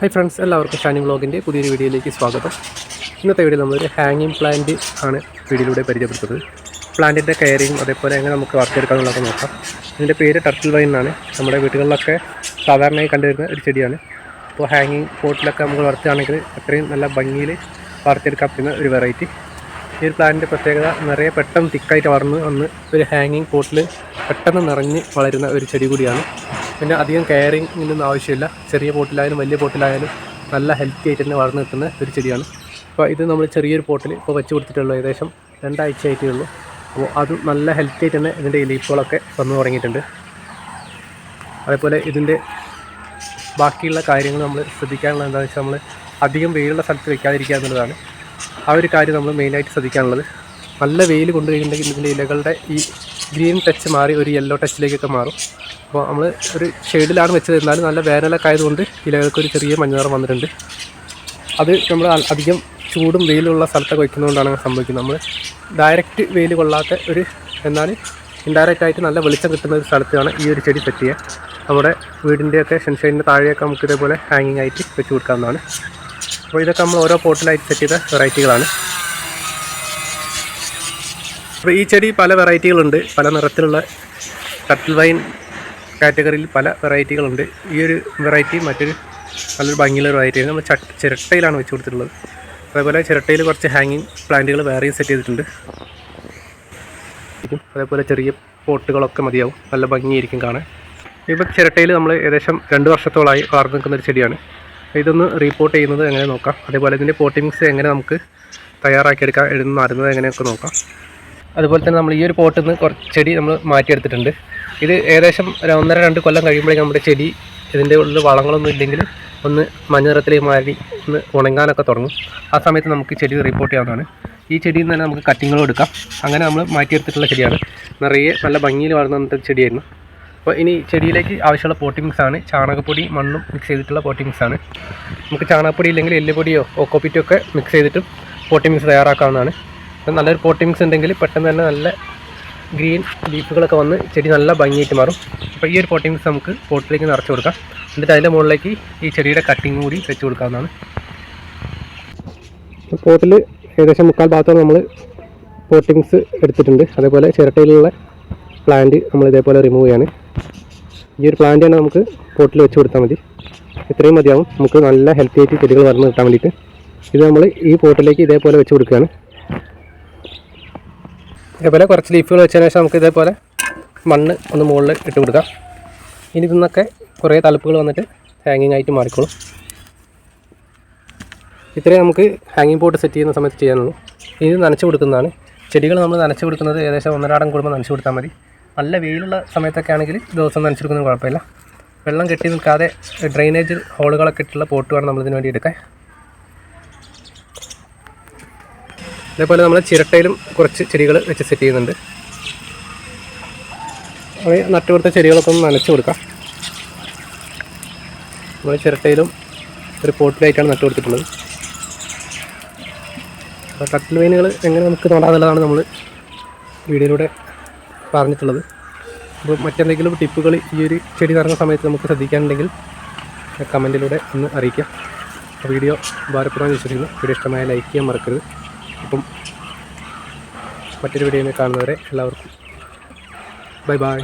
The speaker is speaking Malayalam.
ഹായ് ഫ്രണ്ട്സ് എല്ലാവർക്കും ഷാനിങ് വ്ളോഗിന്റെ പുതിയൊരു വീഡിയോയിലേക്ക് സ്വാഗതം. ഇന്നത്തെ വീഡിയോ നമ്മളൊരു ഹാങ്ങിങ് പ്ലാന്റ് ആണ് വീഡിയോയിലൂടെ പരിചയപ്പെടുത്തുന്നത്. പ്ലാന്റിന്റെ കെയറിങ് അതേപോലെ എങ്ങനെ നമുക്ക് വളർത്തിയെടുക്കാമെന്നുള്ളതൊക്കെ നോക്കാം. ഇതിന്റെ പേര് ടർട്ടിൽ വൈൻ എന്നാണ് നമ്മുടെ വീടുകളിലൊക്കെ സാധാരണയായി കണ്ടുവരുന്ന ഒരു ചെടിയാണ്. അപ്പോൾ ഹാങ്ങിങ് പോട്ടിലൊക്കെ നമ്മൾ വളർത്തുകയാണെങ്കിൽ അത്രയും നല്ല ഭംഗിയിൽ വാർത്തെടുക്കാൻ പറ്റുന്ന ഒരു വെറൈറ്റി ഈ ഒരു പ്ലാന്റിന്റെ പ്രത്യേകത നിറയെ പെട്ടെന്ന് തിക്കായിട്ട് വളർന്ന് വന്ന് ഒരു ഹാങ്ങിങ് പോട്ടിൽ പെട്ടെന്ന് നിറഞ്ഞ് വളരുന്ന ഒരു ചെടി കൂടിയാണ്. പിന്നെ അധികം കെയറിങ്ങിനൊന്നും ആവശ്യമില്ല. ചെറിയ പോട്ടിലായാലും വലിയ പോട്ടിലായാലും നല്ല ഹെൽത്തി ആയിട്ട് തന്നെ വളർന്നു നിൽക്കുന്ന ഒരു ചെടിയാണ്. അപ്പോൾ ഇത് നമ്മൾ ചെറിയൊരു പോട്ടിൽ ഇപ്പോൾ വെച്ച് കൊടുത്തിട്ടുള്ളൂ. ഏകദേശം രണ്ടാഴ്ച ആയിട്ടേ ഉള്ളൂ അപ്പോൾ അതും നല്ല ഹെൽത്തി ആയിട്ട് തന്നെ ഇതിന്റെ ലീഫുകളൊക്കെ വന്നു തുടങ്ങിയിട്ടുണ്ട്. അതേപോലെ ഇതിന്റെ ബാക്കിയുള്ള കാര്യങ്ങൾ നമ്മൾ ശ്രദ്ധിക്കാനുള്ളത് എന്താണെന്ന് വെച്ചാൽ നമ്മൾ അധികം വെയിലുള്ള സ്ഥലത്ത് വെക്കാതിരിക്കുക എന്നുള്ളതാണ്. ആ ഒരു കാര്യം നമ്മൾ മെയിനായിട്ട് ശ്രദ്ധിക്കാനുള്ളത്. നല്ല വെയിൽ കൊണ്ടുപോയിട്ടുണ്ടെങ്കിൽ ഇതിന്റെ ഇലകളുടെ ഈ ഗ്രീൻ ടച്ച് മാറി ഒരു യെല്ലോ ടച്ചിലേക്കൊക്കെ മാറും. അപ്പോൾ നമ്മൾ ഒരു ഷെയ്ഡിലാണ് വെച്ചത്. എന്നാലും നല്ല വേനലൊക്കെ ആയതുകൊണ്ട് ഇലകൾക്ക് ഒരു ചെറിയ മഞ്ഞനിറം വന്നിട്ടുണ്ട്. അത് നമ്മൾ അധികം ചൂടും വെയിലുള്ള സ്ഥലത്തൊക്കെ വയ്ക്കുന്നതുകൊണ്ടാണ് അങ്ങനെ സംഭവിക്കുന്നത്. നമ്മൾ ഡയറക്റ്റ് വെയിൽ കൊള്ളാത്ത ഒരു എന്നാൽ ഇൻഡയറക്റ്റ് ആയിട്ട് നല്ല വെളിച്ചം കിട്ടുന്ന ഒരു സ്ഥലത്താണ് ഈ ഒരു ചെടി പറ്റിയ. നമ്മുടെ വീടിന്റെയൊക്കെ ഷെൻഷൈനിന്റെ താഴെയൊക്കെ നമുക്ക് ഇതേപോലെ ഹാങ്ങിങ് ആയിട്ട് വെച്ച് കൊടുക്കാവുന്നതാണ്. അപ്പോൾ ഇതൊക്കെ നമ്മൾ ഓരോ പോട്ടിലായിട്ട് സെറ്റ് ചെയ്ത വെറൈറ്റികളാണ് അപ്പോൾ ഈ ചെടി പല വെറൈറ്റികളുണ്ട്. പല നിറത്തിലുള്ള കട്ടിൽ വൈൻ കാറ്റഗറിയിൽ പല വെറൈറ്റികളുണ്ട്. ഈ ഒരു വെറൈറ്റി മറ്റൊരു നല്ലൊരു ഭംഗിയുള്ള വെറൈറ്റിയാണ്. നമ്മൾ ചിരട്ടയിലാണ് വെച്ച് കൊടുത്തിട്ടുള്ളത്. അതേപോലെ ചിരട്ടയിൽ കുറച്ച് ഹാങ്ങിങ് പ്ലാന്റുകൾ വേറെയും സെറ്റ് ചെയ്തിട്ടുണ്ട്. അതേപോലെ ചെറിയ പോട്ടുകളൊക്കെ മതിയാവും. നല്ല ഭംഗിയായിരിക്കും കാണാൻ. ഇപ്പോൾ ചിരട്ടയിൽ നമ്മൾ ഏകദേശം രണ്ട് വർഷത്തോളമായി വളർന്നു നിൽക്കുന്ന ഒരു ചെടിയാണ്. ഇതൊന്ന് റീപോർട്ട് ചെയ്യുന്നത് എങ്ങനെ നോക്കാം? അതേപോലെ ഇതിന്റെ പോട്ടിങ്സ് എങ്ങനെ നമുക്ക് തയ്യാറാക്കിയെടുക്കാം? എഴുതുന്ന അറിയുന്നത് എങ്ങനെയൊക്കെ നോക്കാം. അതുപോലെ തന്നെ നമ്മൾ ഈ ഒരു പോട്ടിൽ നിന്ന് കുറച്ച് ചെടി നമ്മൾ മാറ്റിയെടുത്തിട്ടുണ്ട്. ഇത് ഏകദേശം ഒന്നര രണ്ട് കൊല്ലം കഴിയുമ്പോഴേക്കും നമ്മുടെ ചെടി ഇതിന്റെ ഉള്ളിൽ വളങ്ങളൊന്നും ഇല്ലെങ്കിൽ ഒന്ന് മഞ്ഞ നിറത്തിലേക്ക് മാറി ഒന്ന് ഉണങ്ങാനൊക്കെ തുടങ്ങും. ആ സമയത്ത് നമുക്ക് ചെടി റിപ്പോർട്ട് ചെയ്യാവുന്നതാണ്. ഈ ചെടിയിൽ നിന്ന് തന്നെ നമുക്ക് കട്ടിങ്ങുകളും എടുക്കാം. അങ്ങനെ നമ്മൾ മാറ്റിയെടുത്തിട്ടുള്ള ചെടിയാണ്. നിറയെ നല്ല ഭംഗിയിൽ വളർന്ന ചെടിയായിരുന്നു. അപ്പോൾ ഇനി ചെടിയിലേക്ക് ആവശ്യമുള്ള പോട്ടിങ്സ് ആണ്. ചാണകപ്പൊടി മണ്ണും മിക്സ് ചെയ്തിട്ടുള്ള പോട്ടിങ്സ് ആണ്. നമുക്ക് ചാണകപ്പൊടി ഇല്ലെങ്കിൽ എല്ലുപൊടിയോ ഓക്കോപ്പിറ്റോ ഒക്കെ മിക്സ് ചെയ്തിട്ടും പോട്ടിങ്സ് മിക്സ് തയ്യാറാക്കാവുന്നതാണ്. അപ്പോൾ നല്ലൊരു പോട്ടിങ്സ് ഉണ്ടെങ്കിൽ പെട്ടെന്ന് തന്നെ നല്ല ഗ്രീൻ ലീഫുകളൊക്കെ വന്ന് ചെടി നല്ല ഭംഗിയായിട്ട് മാറും. അപ്പോൾ ഈ ഒരു പോട്ടിങ്സ് നമുക്ക് പോട്ടിലേക്ക് നിറച്ച് കൊടുക്കാം. എന്നിട്ട് അതിന്റെ മുകളിലേക്ക് ഈ ചെടിയുടെ കട്ടിങ് കൂടി വെച്ച് കൊടുക്കാവുന്നതാണ്. പോട്ടിൽ ഏകദേശം മുക്കാൽ ഭാഗത്തോളം നമ്മൾ പോട്ടിങ്സ് എടുത്തിട്ടുണ്ട്. അതേപോലെ ചിരട്ടയിലുള്ള പ്ലാന്റ് നമ്മൾ ഇതേപോലെ റിമൂവ് ചെയ്യാണ്. ഈ ഒരു പ്ലാന്റ് തന്നെ നമുക്ക് പോട്ടിൽ വെച്ച് കൊടുത്താൽ മതി. ഇത്രയും മതിയാവും. നമുക്ക് നല്ല ഹെൽത്തി ആയിട്ട് ചെടികൾ വളർന്ന് കിട്ടാൻ വേണ്ടിയിട്ട്. ഇത് നമ്മൾ ഈ പോട്ടിലേക്ക് ഇതേപോലെ വെച്ച് കൊടുക്കുകയാണ്. ഇതേപോലെ കുറച്ച് ലീഫുകൾ വെച്ചതിന് ശേഷം നമുക്ക് ഇതേപോലെ മണ്ണ് ഒന്ന് മുകളിൽ ഇട്ട് കൊടുക്കാം. ഇനി ഇതിന്നൊക്കെ കുറേ തലപ്പുകൾ വന്നിട്ട് ഹാങ്ങിങ് ആയിട്ട് മാറിക്കോളും. ഇത്രയും നമുക്ക് ഹാങ്ങിങ് പോട്ട് സെറ്റ് ചെയ്യുന്ന സമയത്ത് ചെയ്യാനുള്ളൂ. ഇനി നനച്ചു കൊടുക്കുന്നതാണ്. ചെടികൾ നമ്മൾ നനച്ചു കൊടുക്കുന്നത് ഏകദേശം ഒന്നരാടം കൂടുമ്പോൾ നനച്ചു കൊടുത്താൽ മതി. നല്ല വെയിലുള്ള സമയത്തൊക്കെ ആണെങ്കിൽ ദിവസം നനച്ച് കൊടുക്കുന്നത് കുഴപ്പമില്ല. വെള്ളം കെട്ടി നിൽക്കാതെ ഡ്രെയിനേജ് ഹോളുകളൊക്കെ ഇട്ടുള്ള പോട്ട് വേണം നമ്മൾ ഇതിന് വേണ്ടി എടുക്കാൻ. അതേപോലെ നമ്മൾ ചിരട്ടയിലും കുറച്ച് ചെടികൾ വെച്ച് സെറ്റ് ചെയ്യുന്നുണ്ട്. അത് നട്ടുകൊടുത്ത ചെടികളൊക്കെ ഒന്ന് നനച്ച് കൊടുക്കാം. നമ്മൾ ചിരട്ടയിലും ഒരു പോട്ടിലായിട്ടാണ് നട്ടു കൊടുത്തിട്ടുള്ളത്. അപ്പോൾ കട്ടിൽ മീനുകൾ എങ്ങനെ നമുക്ക് നടാന്നുള്ളതാണ് നമ്മൾ വീഡിയോയിലൂടെ പറഞ്ഞിട്ടുള്ളത്. അപ്പോൾ മറ്റെന്തെങ്കിലും ടിപ്പുകൾ ഈ ഒരു ചെടി നടന്ന സമയത്ത് നമുക്ക് ശ്രദ്ധിക്കാനുണ്ടെങ്കിൽ കമന്റിലൂടെ ഒന്ന് അറിയിക്കാം. വീഡിയോ ഭാരപ്പെടാൻ വിശ്വസിക്കുന്നു. വീഡിയോ ഇഷ്ടമായ ലൈക്ക് ചെയ്യാൻ മറക്കരുത്. അപ്പം മറ്റൊരു വീഡിയോയിൽ കാണുന്നവരെ എല്ലാവർക്കും ബൈ ബൈ.